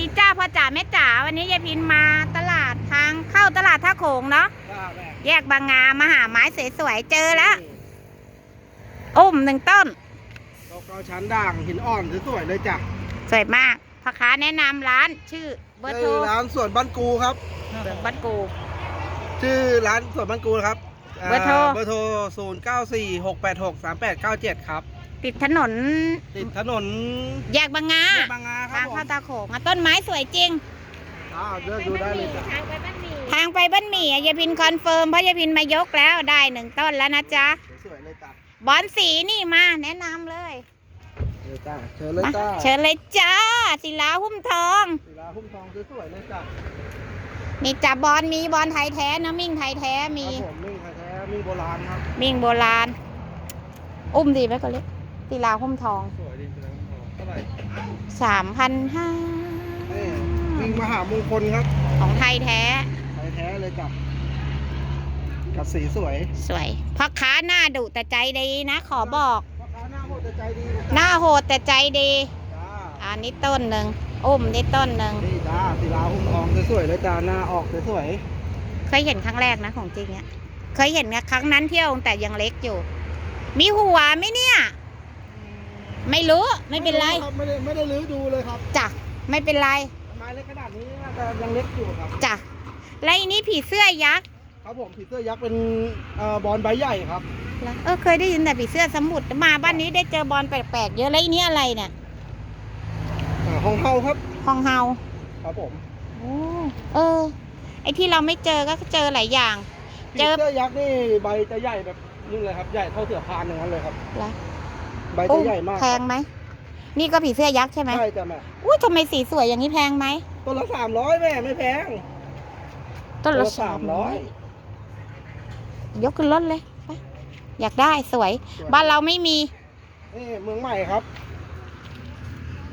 ดีจ้าพ่อจ๋าแม่จ๋าวันนี้ยายพินมาตลาดทางเข้าตลาดท่าโขงเนาะจ้าแม่แยกบางงามาหาไม้สวยๆเจอแล้วอุ้มหนึ่งต้นดอกกอชั้นด่างหินอ่อนสวยๆเลยจ้ะสวยมากพ่อค้าแนะนำร้านชื่อเบอร์โทรชื่อร้านสวนบ้านกูครับเบอร์บัตกูชื่อร้านสวนบ้านกูนะครับเบอร์โทรเบอร์โทร0 9 4 6 8 6 3 8 9 7ครับ ติดถนนติดถนนแยกบางงาบางงาคทารังบผมเข้าตาโขงอะต้นไม้สวยจริง อ่าเลือกดูได้เลยจ้ะทางไปบ้านหมี่อะยายพินคอนเฟิร์มเพราะยายพินมายกแล้วได้หนึ่งต้นแล้วนะจ๊ะสวยๆเลยจ้ะบอนสีนี่มาแนะนำเลยเลยจ้าเชิญเลยมาจ้าเชิญเลยจ้าศิลาหุ้มทอง ศิลาหุ้มทองสวยๆเลยจ้ะนี่จับบอลมีบอลไทยแท้นะมิ่งไทยแท้มี ครับผมมิ่งแท้ๆมิ่งโบราณครับ มิ่งโบราณ อุ้มดีไหมก็เล็ก ศิลาหุ้มทองสวยดีศิลาหุ้มทองเท่าไหร่สามพันห้านี่มิ่งมหามงคลครับ ของไทยแท้ ไทยแท้เลยจ้ะกับสีสวย สวยพ่อค้าหน้าดุแต่ใจดีนะ ขอบอก พ่อค้าหน้าโหดแต่ใจดีหน้าโหดแต่ใจดีจ้าอันนี้ต้นหนึ่งอุ้มนี่ต้นหนึ่งนี่จ้าศิลาหุ้มทองสวยๆเลยจ้าหน้าออกสวยเคยเห็นครั้งแรกนะของจริงอะเคยเห็นนะครั้งนั้นเที่ยวแต่ยังเล็กอยู่ มีหัวไหมเนี่ยๆ ไม่รู้ๆไม่เป็นไรคบไม่ได้ไม่ได้ลื้อดูเลยครับจ้ะไม่เป็นไรไม้เล็กขนาดนี้น่าจะยังเล็กอยู่ครับจ้ะแล้วอันนี้ผีเสื้อยักษ์ครับผมผีเสื้อยักษ์เป็นเอ่อบอลใบใหญ่ครับเหรอเออเคยได้ยินแต่ผีเสื้อสมุทรมาบ้านนี้ได้เจอบอลแปลกๆเยอะแล้วอันนี้อะไรเนี่ยอ่าห้องเฮาครับฮองเฮาครับผมโอ้เออ ไอที่เราไม่เจอก็เจอหลายอย่าง ผีเจอเสื้อยักษ์นี่ใบจะใหญ่แบบนี่เลยครับใหญ่เท่าเสือพานอย่างนั้นเลยครับ เหรอ ใบจะใหญ่มากแพงไหม นี่ก็ผีเสื้อยักษ์ใช่ไหมใช่จ้ะแม่อุ้ยทำไมสีสวยอย่างนี้แพงไหม ต้นละสามร้อยแม่ไม่แพง ต้นละสามร้อยยกขึ้นรถเลยไปอยากได้สวย บ้านเราไม่มีนี่เมืองใหม่ครับ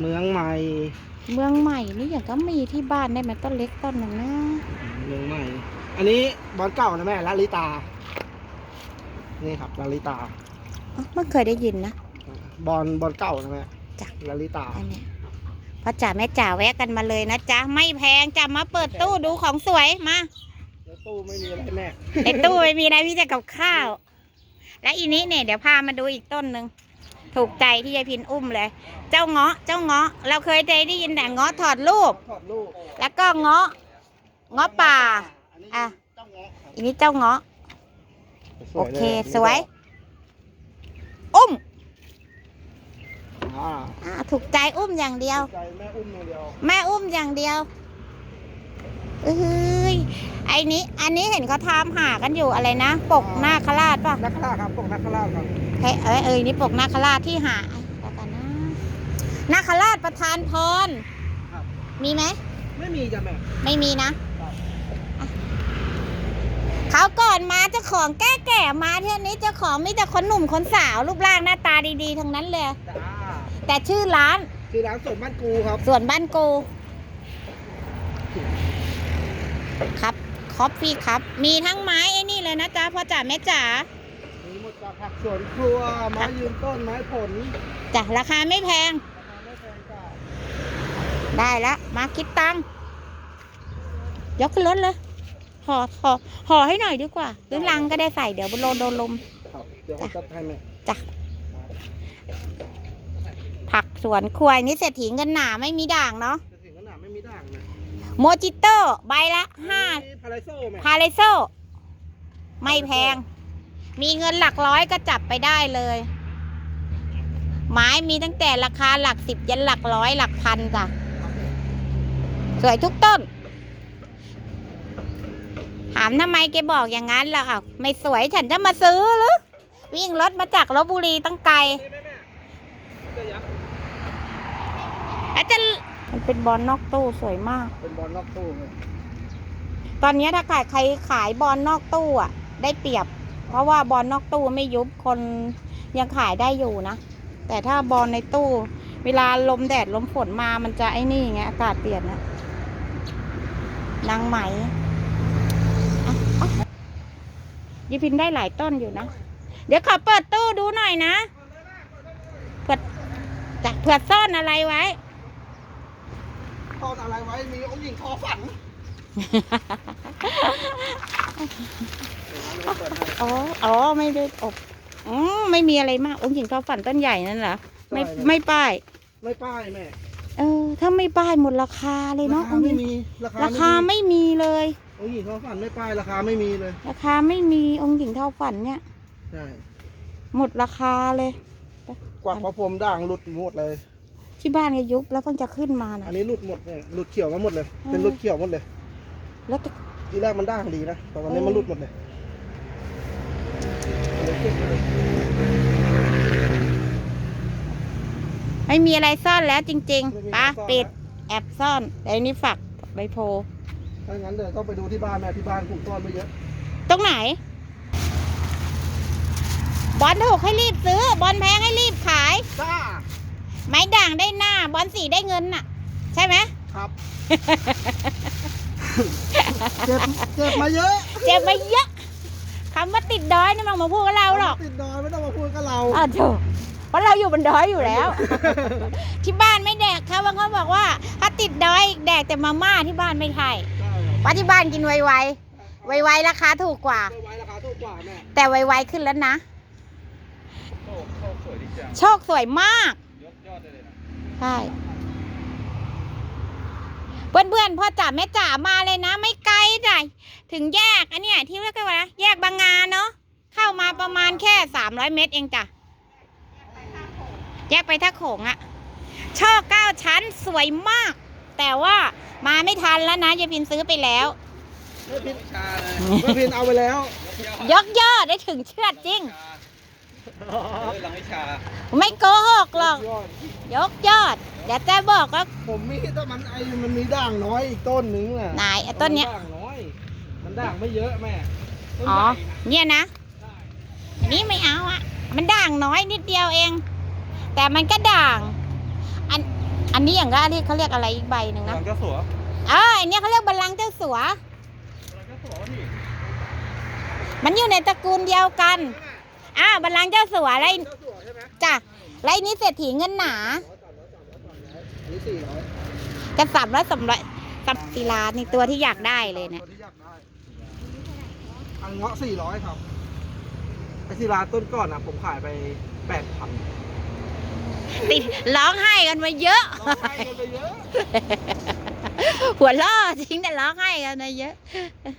เมืองใหม่ เมืองใหม่นี่อย่างก็มีที่บ้านได้ไหมต้นเล็กต้นหนึ่งนะเมืองใหม่ อันนี้บอลเก่านะแม่ลาลิตา นี่ครับลาลิตาอ๋อไม่เคยได้ยินนะ บอลบอลเก่านะแม่จ้ะลาลิตา อันเนี้ยพ่อจ๋าแม่จ๋าแวะกันมาเลยนะจ๊ะ ไม่แพงจะมาเปิดตู้ดูของสวยมาในตู้ไม่มีอะไรแม่ในตู้ไม่มีอะไรพี่จะกับข้าว และอีนี้เนี่ยเดี๋ยวพามาดูอีกต้นหนึ่งถูกใจที่ยายพินอุ้มเลย เจ้าเงาะเจ้าเงาะ เราเคยได้ยินแต่เงาะถอดลูกถอดลูกแล้วก็เงาะเงาะป่า อันนี้อะเจ้าเงาะครับอีนี้เจ้าเงาะสโอวยลยเคสวย อุ้ม อ่าอ่าถูกใจอุ้มอย่างเดียว ใจแม่อุ้มอย่างเดียวแม่อุ้มอย่างเดียวเอ้ยไอ้นี้ อันนี้เห็นเขาทำหากันอยู่อะไรนะ ปกหน้าคราชป่ะนักล่าครับพวกนักล่าครับเอ้ยเอ้ยเอ้ยนี่ปกนาคราชที่หาแล้วกันนะนาคราชประธานพรครับมีไหม ไม่มีจ้ะแม่ ไม่มีนะ ครับอะเขาวก่อนมาเจ้าของแก่แก่ๆมาเที่ยวนี้เจ้าของมีแต่คนหนุ่มคนสาวรูปร่างหน้าตาดีๆ ทั้งนั้นเลย จ้า แต่ชื่อร้านชื่อร้านสวนบ้านกูครับส่วนบ้านกูครับคอฟฟี่ครับ มีทั้งไม้ไอ้นี่เลยนะจ๊ะพ่อจ๋าแม่จ๋ามีหมดจากผักสวนครัวไม้ยืนต้นไม้ผลจ้ะราคาไม่แพง ราคาไม่แพงจ้าได้แล้วมาคิดตังค์ยกขึ้นรถเลยห่อห่อห่อให้หน่อยดีกว่าหรือลังก็ได้ใส่เดี๋ยวโดนโดนลมครับเดี๋ยวผมจัดให้แม่จ้ะ ผักสวนครัวนี่เศรษฐีเงินหนาไม่มีด่างเนาะจะถึงขนาดไม่มีด่างนะโมจิโต้ใบละห้ามีพาราโซ่แม่พาเลโซไม่แพง มีเงินหลักร้อยก็จับไปได้เลย ไม้มีตั้งแต่ราคาหลักสิบยันหลักร้อยหลักพันจ้ะสวยทุกต้น ถามทำไมแกบอกอย่างนั้นล่ะอ้าวไม่สวยฉันจะมาซื้อหรือ วิ่งรถมาจากลบบุรีตั้งไกล นี่แม่แม่เสื้อยักษ์ อาจจะมันเป็นบอลนอกตู้สวยมาก เป็นบอลนอกตู้เลยตอนนี้ถ้าขายใครขายบอลนอกตู้อะ ได้เปรียบ เพราะว่าบอลนอกตู้ไม่ยุบคนยังขายได้อยู่นะ แต่ถ้าบอลในตู้ เวลาลมแดดลมฝนมามันจะไอ้นี่ไงอากาศเปลี่ยนนะนางไหมอะอะยีพินได้หลายต้นอยู่นะ เดี๋ยวขอเปิดตู้ดูหน่อยนะเผื่อจะเผื่อซ่อนอะไรไว้ ซ่อนอะไรไว้มีองค์หญิงทอฝันอ๋ออ๋อไม่ได้อบอ๋อไม่มีอะไรมากองค์หญิงทอฝันต้นใหญ่นั่นเหรอไม่ใช่ไม่ป้าย ไม่ป้ายแม่เออ ถ้าไม่ป้ายหมดราคาเลยเนาะราคาไม่มีราคาราคาไม่มีเลยองค์หญิงทอฝันไม่ป้ายราคาไม่มีเลย ราคาไม่มีองค์หญิงทอฝันเนี่ยใช่หมดราคาเลยกวักพระพรมด่างหลุดหมดเลย ที่บ้านก็ยุบแล้วเพิ่งจะขึ้นมานะอันนี้หลุดหมดเนี่ยหลุดเขียวมาหมดเลย เป็นอืมหลุดเขียวหมดเลย แล้วจะทีแรกมันด่างดีนะแต่วันนี้เออมันหลุดหมดเลยเลยเก็บไปเลยไม่มีอะไรซ่อนแล้วจริงๆปะปิดแอบซ่อน แต่อันนี้ฝักใบโพถ้างั้นเดี๋ยวต้องไปดูที่บ้านแม่ที่บ้านปลูกต้นไว้เยอะ ตรงไหน บอลถูกให้รีบซื้อ บอลแพงให้รีบขายจ้า ไม้ด่างได้หน้า บอลสีได้เงินน่ะ ใช่ไหม ครับ เจ็บเจ็บมาเยอะเจ็บไปเยอะคำว่าติดดอยนี่มันมาพูดกับเราหรอกติดดอยไม่ต้องมาพูดกับเราอ้าวโถเพราะเราอยู่บนดอยอยู่แล้ว ที่บ้านไม่แดกเขาบางคนบอกว่า ถ้าติดดอยแดกแต่มาม่าที่บ้านไม่ใช่ใช่ครับเพราะที่บ้านกินไวๆไวๆราคาถูกกว่า ไว้ราคาถูกกว่าแม่แต่ไวๆขึ้นแล้วนะโอ้โหสวยดีจังโชคสวยมาก ใช่เพื่อนๆพ่อจ๋าแม่จ๋ามาเลยนะ ไม่ไกลจ้ะถึงแยกอันเนี้ยที่เรียกว่าอะไรแยกบางงาเนาะเข้ามาประมาณแค่สามร้อยเมตรเองจ้ะแยกไปท่าโขงอะช่อเก้าชั้นสวยมาก แต่ว่ามาไม่ทันแล้วนะยายพินซื้อไปแล้วแม่พินวิชาเลยแม่พินเอาไปแล้วยกยอดยกยอดได้ถึงเชือดจริงเออ หลังวิชา ไม่โกหกหรอก ยอดยกยอด เดี๋ยวจะบอกว่าผมมีแต่มันไอมันมีด่างน้อยอีกต้นหนึงน่ะไหนไอ้ต้นเนี้ย มัด่างน้อย มันด่างไม่เยอะแม่ต้นอ๋อ ใหญ่นะเนี่ยนะอันนี้ไม่เอาอะมันด่างน้อยนิดเดียวเอง แต่มันก็ด่าง อัน อันนี้อย่างก็ที่เขาเรียกอะไรอีกใบหนึ่งหลันะงเจ้าสัวเอออันเนี้ยเขาเรียกบัลลังก์เจ้าสัว หลังเจ้าสัวนี่มันอยู่ในตระกูลเดียวกัน อ้าวบัลลังก์เจ้าสัวอะไรเจ้าสัวใช่ไหมจ้ะไรนี้เศรษฐีเงินหนาอันนี้สี่ร้อยจะสามร้อยสามร้อยสับศิลาในตัวที่อยากได้เลยเนี่ยตัวที่อยากได้อันเงาะสี่ร้อยครับไอศิลาต้นก่อนนะผมขายไปแปดพันติดร้องไห้กันมาเยอะเราให้กันไปเยอะหัวล่อจริงแต่ร้องไห้กันมาเยอะ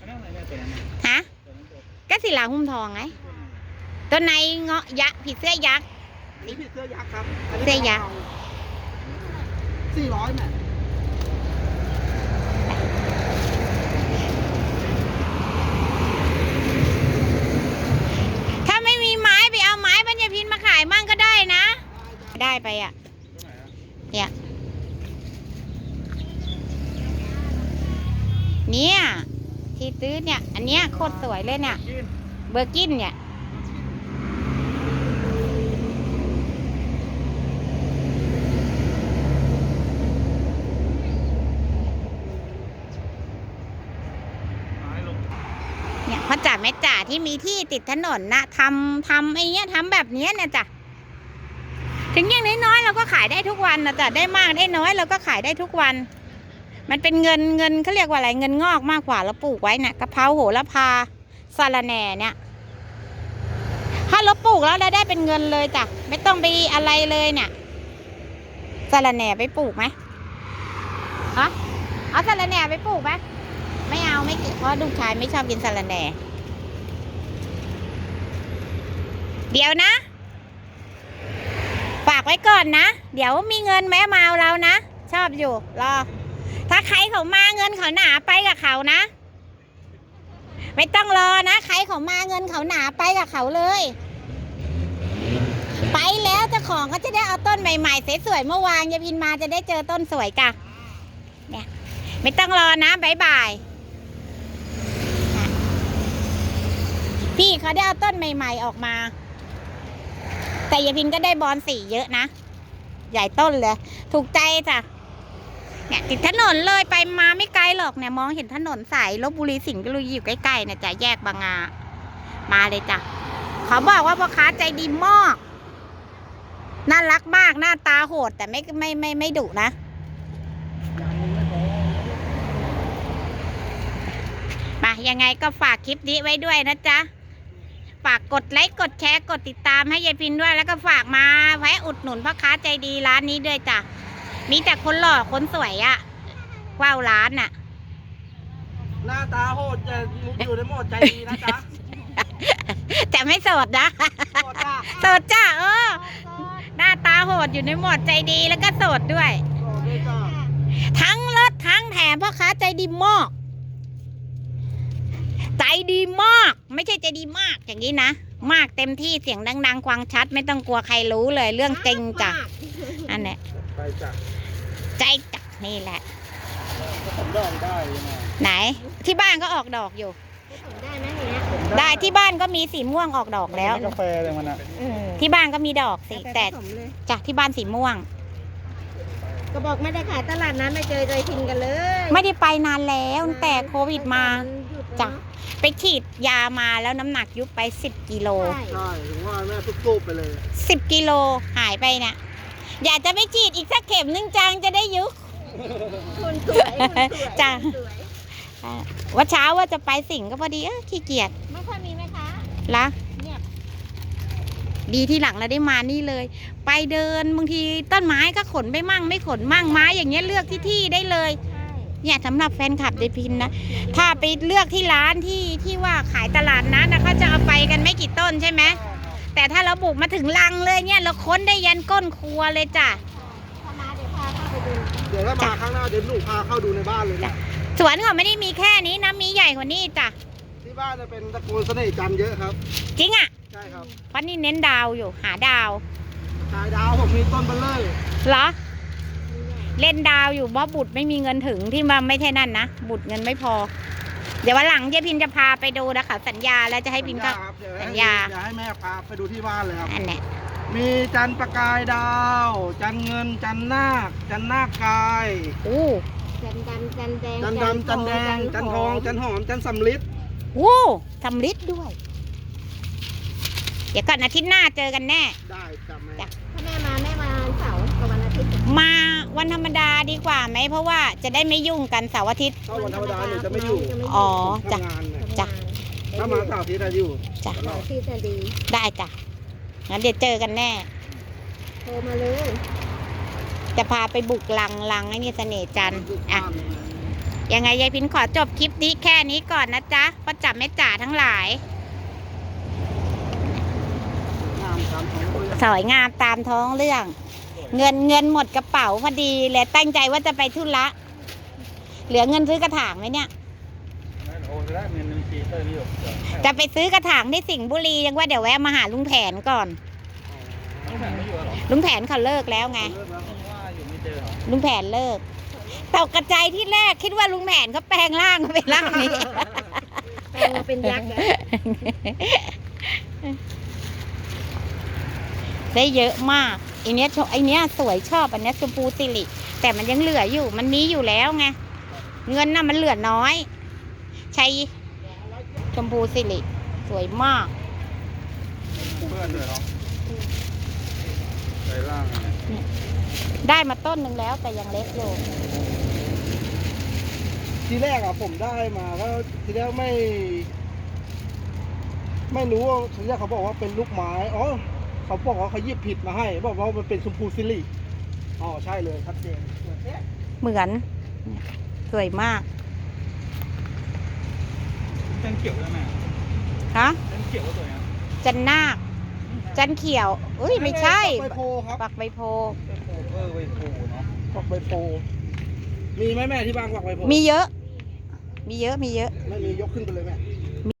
อันนั้นอะไรเนี่ยตัวนั้นฮะตัวนั้นตัวก็ศิลาหุ้มทองไง ตัวในเงาะยักษ์ผีเสื้อยักษ์ อันนี้ผิดเสื้อยักษ์ครับเสื้อยักษ์ สี่ร้อยแม่ถ้าไม่มีไม้ไปเอาไม้ปัญญาพินมาขายมั่งก็ได้นะ ได้ไปอะตัวไหนอะเนี่ยเนี่ยที่ซื้อเนี่ย อันเนี้ยโคตรสวยเลยเนี่ยกินเบอร์กินเนี่ย หายลง เนี่ย พ่อจ๋าแม่จ๋าที่มีที่ติดถนนนะทำทำไอ้เนี้ยทำแบบเนี้ยนี่ยจ้ะถึงอย่างน้อยๆเราก็ขายได้ทุกวันนะจ๊ะได้มากได้น้อยเราก็ขายได้ทุกวัน มันเป็นเงินเงินเขาเรียกว่าอะไรเงินงอกมากกว่าเราปลูกไว้นี่ยกะเพราโหระพาสาระแหน่เนี่ย ถ้าเราปลูกแล้วเราได้เป็นเงินเลยจ้ะไม่ต้องไปอะไรเลยเนี่ยสาระแหน่ไปปลูกไหมฮะเอาสาระแหน่ไปปลูกไหม ไม่เอาไม่กินเพราะลูกชายไม่ชอบกินสาระแหน่เดี๋ยวนะ ฝากไว้ก่อนนะ เดี๋ยวมีเงินแม้มาเอาเรานะ ชอบอยู่ รอ ถ้าใครเขามาเงินเขาหนาไปกับเขานะ ไม่ต้องรอนะ ใครเขามาเงินเขาหนาไปกับเขาเลย ไปแล้วเจ้าของก็จะได้เอาต้นใหม่ๆสวยๆเมื่อวานยายพินมาจะได้เจอต้นสวยกะเนี่ย ไม่ต้องรอนะบ๊ายบาย พี่เขาได้เอาต้นใหม่ ๆออกมา แต่ยาพินก็ได้บอลสีเยอะนะ ใหญ่ต้นเลย ถูกใจจ้ะ เนี่ยติดถนนเลยไปมาไม่ไกลหรอกเนี่ยมองเห็นถนนสายลบบุรีสิงห์ก็รู้อยู่ใกล้ๆเนี่ยจะแยกบางนามาเลยจ้ะ ขอบอกว่าพ่อค้าใจดีมาก น่ารักมากหน้าตาโหด แต่ไม่ไม่ไม่ไม่ดุนะมายังไงก็ฝากคลิปนี้ไว้ด้วยนะจ๊ะ ฝากกดไลค์กดแชร์กดติดตามให้ยายพินด้วยแล้วก็ฝากมาแวะอุดหนุนพ่อค้าใจดีร้านนี้ด้วยจ้ะมีแต่คนหล่อคนสวยอะว้าวร้านอะหน้าตาโหดจะมุกอยู่ในโหมดใจดีนะจ๊ะแต่ไม่โสดนะโหดจ้ะโสดจ้ะเออ หน้าตาโหดอยู่ในโหมดใจดีแล้วก็โสดด้วยโหดด้วยจ้ะทั้งรถทั้งแถมพ่อค้าใจดีมาก ใจดีมาก ไม่ใช่ใจดีมากอย่างนี้นะ มากเต็มที่เสียงดังๆ ควังชัด ไม่ต้องกลัวใครรู้เลย เรื่องจริงจ้ะอันเนี้ยไปจ้ะใจจักนี่แหละผมดองได้ยังไงไหน ที่บ้านก็ออกดอกอยู่ ได้ไหมอย่างเงี้ยได้ที่บ้านก็มีสีม่วงออกดอกแล้วกาแฟเลยมันอะเออที่บ้านก็มีดอกสิแต่ผสมเลยจากที่บ้านสีม่วง ก็บอกไม่ได้ขายตลาดนั้นไม่เจอเลยพินกันเลย ไม่ได้ไปนานแล้วตั้งแต่โควิดมาหยุด จ้ะไปฉีดยามาแล้วน้ำหนักยุบไป10กิโลใช่ ใช่ถึงว่าแม่ตุ๊บๆไปเลย10กิโลหายไปเนี่ยอยากจะไปฉีดอีกสักเข็มนึงจังจะได้ยุบ คุณสวยคุณสวยจ้ะ คุณสวยอ่าว่าเช้าว่าจะไปสิงห์ก็พอดีเออขี้เกียจไม่ค่อยมีไหมคะ ละเงียบ ดีที่หลังเราได้มานี่เลย ไปเดินบางทีต้นไม้ก็ขนไปมั่งไม่ขนมั่งไม้อย่างเงี้ยเลือกที่ที่ได้เลยใช่ เนี่ยสำหรับแฟนคลับเดพินนะ ถ้าไปเลือกที่ร้านที่ที่ว่าขายตลาดนัดนะเขาจะเอาไปกันไม่กี่ต้นใช่ไหมแต่ถ้าเราบุกมาถึงลังเลยเนี่ยเราค้นได้ยันก้นครัวเลยจ้ะถ้ามาเดี๋ยวพาเข้าไปดูเดี๋ยวถ้ามาข้างหน้าเดี๋ยวหนูพาเข้าดูในบ้านเลยเนี่ยสวนเขาไม่ได้มีแค่นี้นะมีใหญ่กว่านี้จ้ะที่บ้านจะเป็นตระกูลเสน่ห์จันทร์เยอะครับ จริงอะใช่ครับเพราะนี่เน้นดาวอยู่หาดาวชายดาวผมมีต้นเบลเลอร์เหรอ เล่นดาวอยู่เพราะบุตรไม่มีเงินถึงที่มาไม่ใช่นั่นนะ บุตรเงินไม่พอ เดี๋ยววันหลังเจ๊พินจะพาไปดูนะคะสัญญาแล้วจะให้พินก็ครับเดี๋ยวสัให้ญญาเดี๋ยวให้แม่พาไปดูที่บ้านเลยครับอันเนี้ยมีจันทร์ประกายดาว จันทร์เงินจันทร์นาค จันทร์นาคกายอู้จันดำจันแดงจันทร์ดำจันทร์แดงจันทร์ทองจันทร์หอมจันทร์สำลิดวู้สำลิดด้วย เดี๋ยวก่อนอาทิตย์หน้าเจอกันแน่ ได้จ้ะแม่จ้ะถ้าแม่มาแม่มาวัน เสาร์กับวันอาทิตย์มาวันธรรมดาดีกว่าไหมเพราะว่าจะได้ไม่ยุ่งกันเสาร์อาทิตย์ ถ้าวันธรรมดาหนูจะไม่อยู่อ๋อจ้ะ ทำงานเนี่ยจ้ะ ถ้ามาเสาร์อาทิตย์จะอยู่จ้ะ เสาร์อาทิตย์จะดี ได้จ้ะ งั้นเดี๋ยวเจอกันแน่ โทรมาเลยจะพาไปบุกลังลังไอ้นี่เสน่ห์จันทร์อะ ยังไงยายพินขอจบคลิปนี้แค่นี้ก่อนนะจ๊ะประจับแม่จ๋าทั้งหลาย งามตามท้องเรื่องสวยงามตามท้องเรื่อง เงินเงินหมดกระเป๋าพอดีเลยตั้งใจว่าจะไปทุระเหลือเงินซื้อกระถางไหมเนี่ยโอ้จะได้เงินหนึ่งปีเตอร์นี่หรอจะไปซื้อกระถางที่สิงห์บุรียังว่าเดี๋ยวแวะมาหาลุงแผนก่อนต้องแข่งไม่อยู่หรอลุงแผนเขาเลิกแล้วไงเลิกแล้วว่าอยู่ไม่เจอหรอลุงแผนเลิกตกกระจายที่แรกคิดว่าลุงแผนเขาแปลงร่างมาเป็นร่างนี้แปลงมาเป็นยักษ์อะได้เยอะมาก ไอเนี้ยชไอเนี้ยสวยชอบอันเนี้ยชมพูสิริแต่มันยังเหลืออยู่ มันมีอยู่แล้วไงเงินน่ะมันเหลือน้อยใช้ชมพูสิริสวยมากเพื่อนเลยเนาะใจล่างได้มาต้นหนึ่งแล้วแต่ยังเล็กอยู่ทีแรกอะผมได้มาก็ทีแรกไม่ ไม่รู้ว่าทีแรกเขาบอกว่าเป็นลูกไม้อ๋อ เขาบอกว่าเขาหยิบผิดมาให้ บอกว่ามันเป็นชมพูซิลิอ๋อใช่เลยชัดเจนเหมือนเนี่ยสวยมากเส้นเขียวใช่ไหมฮะเส้นเขียวก็สวยนะจันนาคจันเขียวเอ้ยไม่ใช่ใบโพครับปักใบโพเออไวโพเนาะปักใบโพมีไหมแม่ที่บ้านปักใบโพมีเยอะ มีเยอะมีเยอะ ไม่มียกขึ้นไปเลยแม่